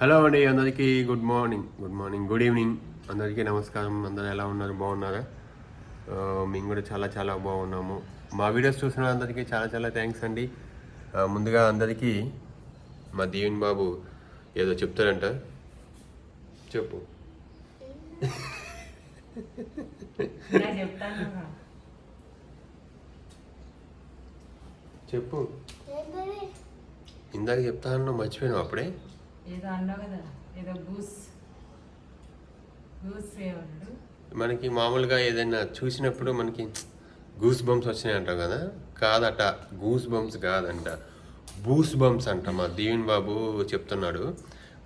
Hello అండి అందరికీ good morning. Good morning good evening. అందరికీ నమస్కారం. అందరూ ఎలా ఉన్నారు? బాగున్నారా? మేము కూడా చాలా చాలా బాగున్నాము. మా వీడియోస్ చూసిన అందరికీ చాలా చాలా థ్యాంక్స్ అండి. ముందుగా అందరికీ మా దీవెన్ బాబు ఏదో చెప్తారంట చెప్పు. చెప్పు. ఇందాక చెప్తా అన్నా మర్చిపోయినావు అప్పుడే? ఏదో అన్నావు కదా ఏదో గూస్. గూస్ ఏమన్నాడు మనకి మామూలుగా ఏదైనా చూసినప్పుడు మనకి గూస్ బంప్స్ వచ్చినాయి అంటాం కదా? కాదట గూస్ బంప్స్ కాదంట. బూస్ బంప్స్ అంట మా దీవెన్ బాబు చెప్తున్నాడు.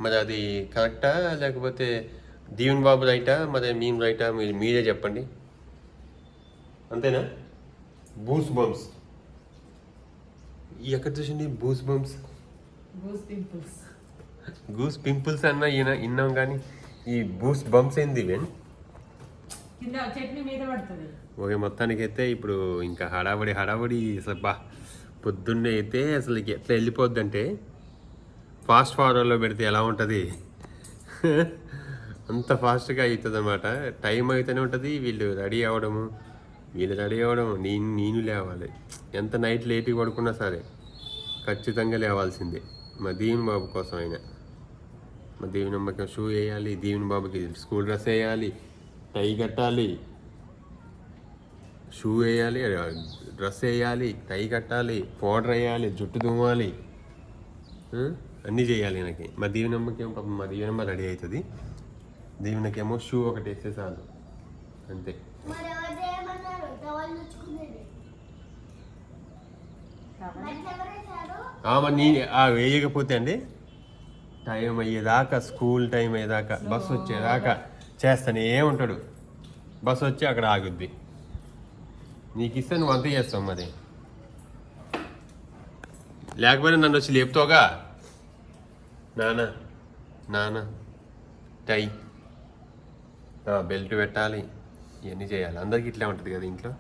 మరి అది కరెక్టా లేకపోతే దీవెన్ బాబు రైటా మరి మేము రైటా మీరు మీరే చెప్పండి. అంతేనా? Goose bumps. ఎక్కడ చూసింది? Goose bumps? Pimples. Goose pimples అన్న ఈయన విన్నాం కానీ ఈ బూస్ బంప్స్ ఏంది ఓకే మొత్తానికైతే ఇప్పుడు ఇంకా హడావడి హడావడి అసలు బా పొద్దున్నే అయితే అసలు ఎట్లా వెళ్ళిపోద్ది అంటే ఫాస్ట్ ఫార్వర్డ్లో పెడితే ఎలా ఉంటుంది? అంత ఫాస్ట్గా అవుతుంది అనమాట టైం అయితేనే ఉంటుంది వీళ్ళు రెడీ అవ్వడము వీళ్ళు రెడీ అవ్వడం నేను నేను లేవాలి. ఎంత నైట్ లేట్గా పడుకున్నా సరే ఖచ్చితంగా లేవాల్సిందే. మా దీవెన్ బాబు కోసం అయినా. మా దీవెన్ అమ్మకి షూ వేయాలి దీవెన్ బాబుకి స్కూల్ డ్రెస్ వేయాలి టై కట్టాలి. షూ వేయాలి డ్రెస్ వేయాలి టై కట్టాలి పౌడర్ వేయాలి జుట్టు దుమ్మాలి? అన్నీ చేయాలి నాకు మా దీవెనమ్మకేమో పాపం మా దీవెనమ్మ రెడీ అవుతుంది. దీవెనకేమో షూ ఒకటి వేస్తే చాలు. అంతే. మరి నీ ఆ వేయకపోతే అండి? టైం అయ్యేదాకా స్కూల్ టైం అయ్యేదాకా బస్సు వచ్చేదాకా చేస్తానే ఉంటాడు. బస్సు వచ్చి అక్కడ ఆగుద్ది. నీకు ఇస్తే నువ్వు అంతే చేస్తావు మరి. లేకపోతే నన్ను వచ్చి లేపుతావుగా? నానా నానా టై. బెల్ట్ పెట్టాలి. ఇవన్నీ చేయాలి. అందరికి ఇట్లా ఉంటుంది కదా ఇంట్లో?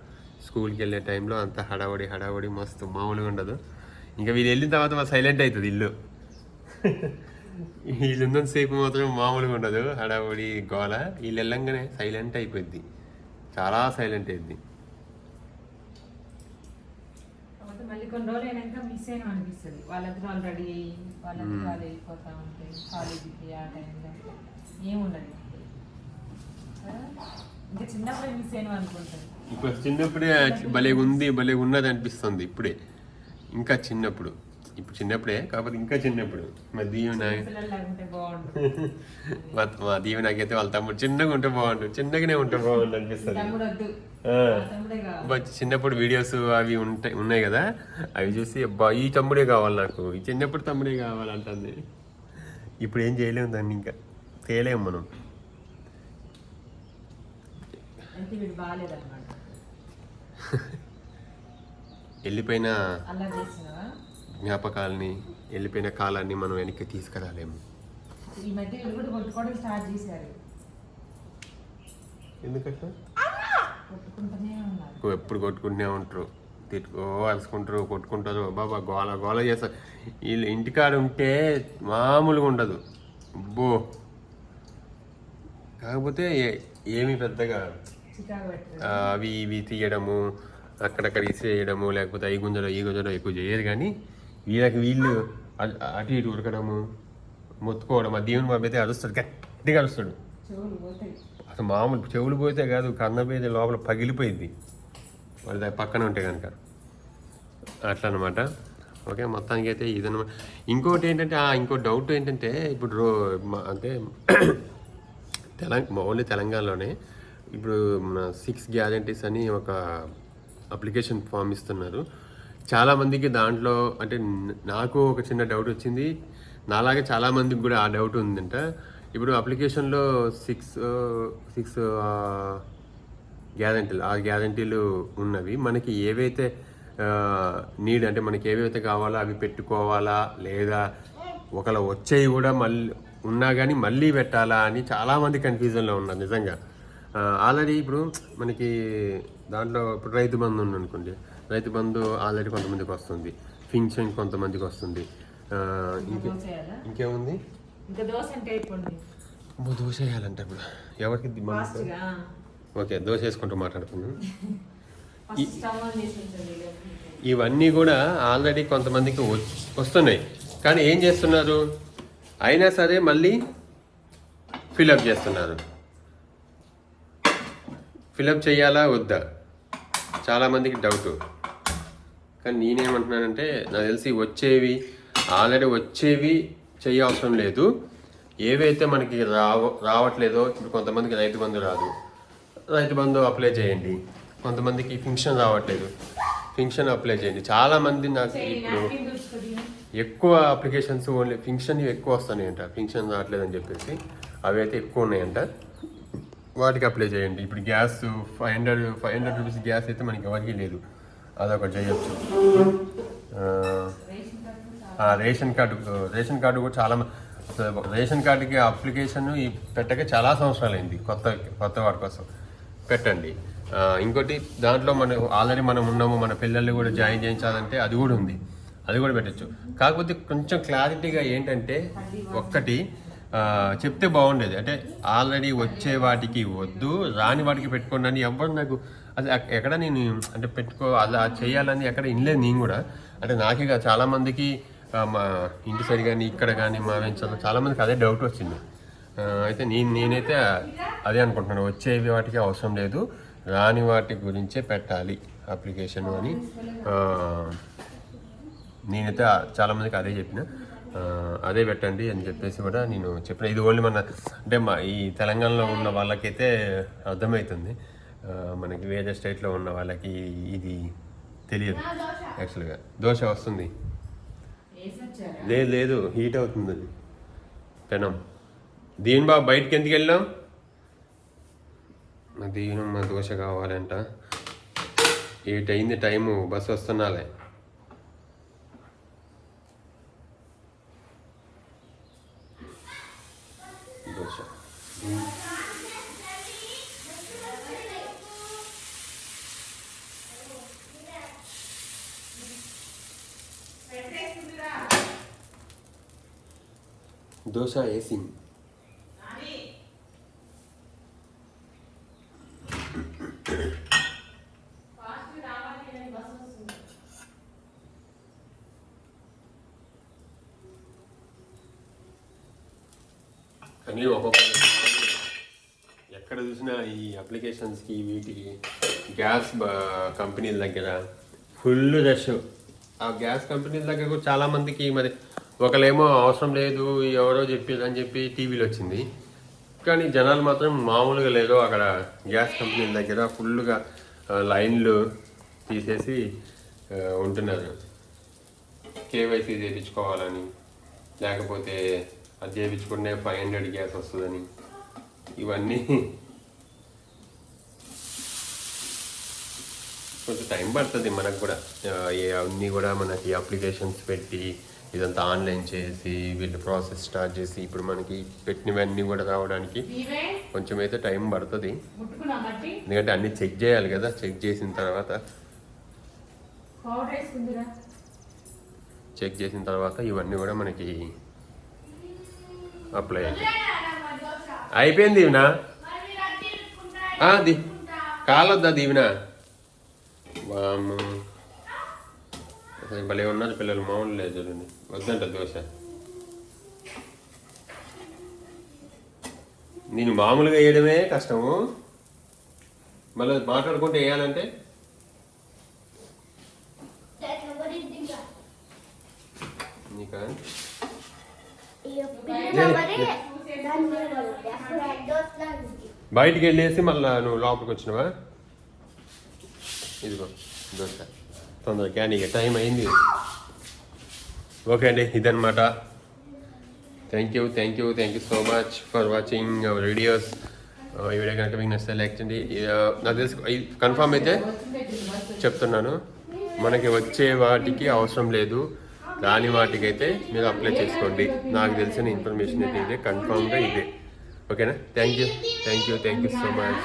స్కూల్కి వెళ్ళే టైంలో అంత హడావడి హడావడి మస్తు మామూలుగా ఉండదు. ఇంకా వీళ్ళు వెళ్ళిన తర్వాత సైలెంట్ అవుతుంది ఇల్లు. వీళ్ళు ఉన్నంత సేపు మాత్రం మామూలుగా ఉండదు. హడావడి గోల. వీళ్ళు వెళ్ళంగానే సైలెంట్ అయిపోద్ది చాలా సైలెంట్ అయింది కాకపోతే మళ్ళీ కొన్ని రోజులు అయినాక మిస్ అయినా అనిపిస్తుంది. వాళ్ళకి వాళ్ళు రెడీ అయ్యి వాళ్ళకి వాళ్ళు వెళ్ళిపోతా ఉంటాయి కాలేజీకి ఆ టైంలో ఏముండదు కదా? ఇంకా చిన్నప్పుడు మిస్ అయినా అనుకుంటాను ఇప్పుడు చిన్నప్పుడే భలే ఉంది భలే ఉన్నది అనిపిస్తుంది ఇప్పుడే. ఇంకా చిన్నప్పుడు. ఇప్పుడు చిన్నప్పుడే కాకపోతే ఇంకా చిన్నప్పుడు. మా లేకుంటే బాగుంటుంది మా మా దీవెనకైతే వాళ్ళ తమ్ముడు చిన్నగా ఉంటే బాగుండు చిన్నగానే ఉంటే బాగుండు అనిపిస్తుంది. చిన్నప్పుడు వీడియోస్ అవి ఉంటాయి ఉన్నాయి కదా అవి చూసి అబ్బా ఈ తమ్ముడే కావాలి నాకు ఈ చిన్నప్పుడు తమ్ముడే కావాలంటుంది. ఇప్పుడు ఏం చేయలేము దాన్ని ఇంకా చేయలేము మనం. వెళ్ళిపోయిన జ్ఞాపకాలని వెళ్ళిపోయిన కాలాన్ని మనం వెనక్కి తీసుకురాలేము. ఈ మధ్య వీళ్ళు కూడా కొట్టుకోవడం స్టార్ట్ చేశారు. ఎందుకంటే కొట్టుకుంటూనే ఉన్నారు. ఎక్కువ ఎప్పుడు కొట్టుకుంటూనే ఉంటారు. తిట్టుకో అరుచుకుంటారు కొట్టుకుంటారు బాబా గోల గోల చేస్తారు. వీళ్ళు ఇంటికాడ ఉంటే మామూలుగా ఉండదు. అబ్బో. కాకపోతే ఏమీ పెద్దగా అవి ఇవి తీయడము అక్కడక్కడ ఇసేయడము లేకపోతే ఈ గుంజలో ఈ గుంజలో ఎక్కువ చేయరు కానీ వీళ్ళకి వీళ్ళు అటు ఇటు ఉరకడము మొత్తుకోవడం ఆ దేవుని బాబు అయితే అరుస్తాడు. గట్టిగా అరుస్తాడు. అసలు మామూలు చెవులు పోతే కాదు కన్న పోతే లోపల పగిలిపోయింది. వాడి దగ్గర పక్కన ఉంటే కనుక. అట్లా అనమాట ఓకే మొత్తానికి అయితే ఇదన్నమాట ఇంకోటి ఏంటంటే ఇంకో డౌట్ ఏంటంటే ఇప్పుడు రో అంటే తెలంగాణ ఓన్లీ తెలంగాణలోనే ఇప్పుడు సిక్స్ గ్యారంటీస్ అని ఒక అప్లికేషన్ ఫామ్ ఇస్తున్నారు. చాలామందికి దాంట్లో అంటే నాకు ఒక చిన్న డౌట్ వచ్చింది. నాలాగే చాలామందికి కూడా ఆ డౌట్ ఉందంట. ఇప్పుడు అప్లికేషన్లో సిక్స్ సిక్స్ గ్యారంటీలు ఆ గ్యారంటీలు ఉన్నవి. మనకి ఏవైతే నీడ్ అంటే మనకి ఏవైతే కావాలో అవి పెట్టుకోవాలా లేదా ఒకవేళ వచ్చేవి కూడా మళ్ళీ ఉన్నా కానీ మళ్ళీ పెట్టాలా అని చాలామంది కన్ఫ్యూజన్లో ఉన్నారు నిజంగా. ఆల్రెడీ ఇప్పుడు మనకి దాంట్లో ఇప్పుడు రైతు బంధు ఉంది అనుకోండి రైతు బంధు ఆల్రెడీ కొంతమందికి వస్తుంది. పింఛన్ కొంతమందికి వస్తుంది. ఇంకే ఇంకేముంది? ఇంకా దోశ అంటే దోశ వేయాలంట ఇప్పుడు. ఎవరికి ఓకే దోశ వేసుకుంటూ మాట్లాడుకున్నాం ఫస్ట్ స్టవ్ ఆన్ చేసి ఉంచండి ఇక. ఇవన్నీ కూడా ఆల్రెడీ కొంతమందికి వస్తున్నాయి. కానీ ఏం చేస్తున్నారు? అయినా సరే మళ్ళీ ఫిలప్ చేస్తున్నారు. ఫిలప్ చేయాలా? వద్దా? చాలామందికి డౌట్. కానీ నేనేమంటున్నానంటే నాకు తెలిసి వచ్చేవి ఆల్రెడీ వచ్చేవి చేయవసరం లేదు. ఏవైతే మనకి రావ రావట్లేదో ఇప్పుడు కొంతమందికి రైతు బంధు రాదు. రైతు బంధు అప్లై చేయండి. కొంతమందికి ఫింక్షన్ రావట్లేదు. ఫింక్షన్ అప్లై చేయండి. చాలామంది నాకు చేయి, ఇప్పుడు. ఎక్కువ అప్లికేషన్స్ ఓన్లీ ఫింక్షన్ ఎక్కువ వస్తున్నాయంట ఫింక్షన్ రావట్లేదని చెప్పేసి అవి అయితే ఎక్కువ ఉన్నాయంట వాటికి అప్లై చేయండి. ఇప్పుడు gas five hundred five hundred rupees gas అయితే మనకి ఎవరికి లేదు. అదొకటి చేయొచ్చు. రేషన్ కార్డు రేషన్ కార్డు కూడా చాలా రేషన్ కార్డుకి అప్లికేషన్ ఈ పెట్టక చాలా సంవత్సరాలు అయింది కొత్త కొత్త వాటి కోసం. పెట్టండి. ఇంకోటి దాంట్లో మనం ఆల్రెడీ మనం ఉన్నాము మన పిల్లల్ని కూడా జాయిన్ చేయించాలంటే అది కూడా ఉంది. అది కూడా పెట్టచ్చు. కాకపోతే కొంచెం క్లారిటీగా ఏంటంటే ఒక్కటి చెప్తే బాగుండేది. అంటే ఆల్రెడీ వచ్చే వాటికి వద్దు రాని వాటికి పెట్టుకోండి అని ఎవరు నాకు అది ఎక్కడ నేను అంటే పెట్టుకో అలా చేయాలని ఎక్కడ ఇనలేదు నేను కూడా. అంటే నాకే కాదు చాలామందికి మా ఇంటి సైడ్ కానీ ఇక్కడ కానీ మా వెంచర్లో చాలామందికి అదే డౌట్ వచ్చింది. అయితే నేను నేనైతే అదే అనుకుంటున్నాను. వచ్చేవి వాటికి అవసరం లేదు. రాని వాటి గురించే పెట్టాలి అప్లికేషన్ అని. నేనైతే చాలామందికి అదే చెప్పిన. అదే పెట్టండి అని చెప్పేసి కూడా నేను చెప్పిన. ఇది ఓన్లీ మన అంటే మా ఈ తెలంగాణలో ఉన్న వాళ్ళకైతే అర్థమవుతుంది. మనకి వేరే స్టేట్లో ఉన్న వాళ్ళకి ఇది తెలియదు యాక్చువల్గా. దోశ వస్తుంది. లేదు లేదు హీట్ అవుతుంది అది. పెనం. దీని బాబు బయటకి ఎందుకు వెళ్ళాం మా దీని దోశ కావాలంట. ఏ అయింది టైము? బస్సు వస్తున్నాలే దోశ దోశ వస్తుంది కానీ ఒక్కొక్క ఎక్కడ చూసినా ఈ అప్లికేషన్స్కి వీటికి గ్యాస్ కంపెనీల దగ్గర ఫుల్ రష్. ఆ గ్యాస్ కంపెనీల దగ్గర కూడా చాలా మందికి మరి ఒకళ్ళేమో అవసరం లేదు ఎవరో చెప్పారు అని చెప్పి టీవీలో వచ్చింది. కానీ జనాలు మాత్రం మామూలుగా లేదు అక్కడ గ్యాస్ కంపెనీల దగ్గర ఫుల్గా లైన్లు తీసేసి ఉంటున్నారు. కేవైసీ చేయించుకోవాలని లేకపోతే అది చేయించుకుంటే ఫైవ్ హండ్రెడ్ గ్యాస్ వస్తుందని ఇవన్నీ కొంచెం టైం పడుతుంది మనకు కూడా. ఆ, అన్నీ కూడా మనకి అప్లికేషన్స్ పెట్టి ఇదంతా ఆన్లైన్ చేసి వీళ్ళు ప్రాసెస్ స్టార్ట్ చేసి ఇప్పుడు మనకి పెట్టినవన్నీ కూడా రావడానికి కొంచెం అయితే టైం పడుతుంది. ఎందుకంటే అన్నీ చెక్ చేయాలి కదా చెక్ చేసిన తర్వాత. చెక్ చేసిన తర్వాత ఇవన్నీ కూడా మనకి అప్లై అయిపోయింది దీవెనా? కాలొద్దా దీవెనా. భలే ఉన్నారు పిల్లలు మామూలు లేదు చూడండి. వద్దంట దోశ. నేను మామూలుగా వేయడమే కష్టము. మళ్ళీ మాట్లాడుకుంటే వేయాలంటే? నీకా? బయటికి వెళ్ళేసి మళ్ళీ నువ్వు లోపలికి వచ్చినవా? ఇదిగో దోశ. తొందరగా కానీ ఇక టైం అయింది. ఓకే అండి ఇదనమాట thank you thank you thank you so much for watching our videos ఈ వీడియో కనుక మీకు నచ్చితే లైక్ చేయండి. Uh, నాకు తెలుసు కన్ఫామ్ అయితే చెప్తున్నాను. మనకి వచ్చే వాటికి అవసరం లేదు. రాని వాటికి అయితే మీరు అప్లై చేసుకోండి. నాకు తెలిసిన ఇన్ఫర్మేషన్ అయితే ఇదే. కన్ఫామ్గా ఇదే. ఓకేనా? Thank you thank you thank you so much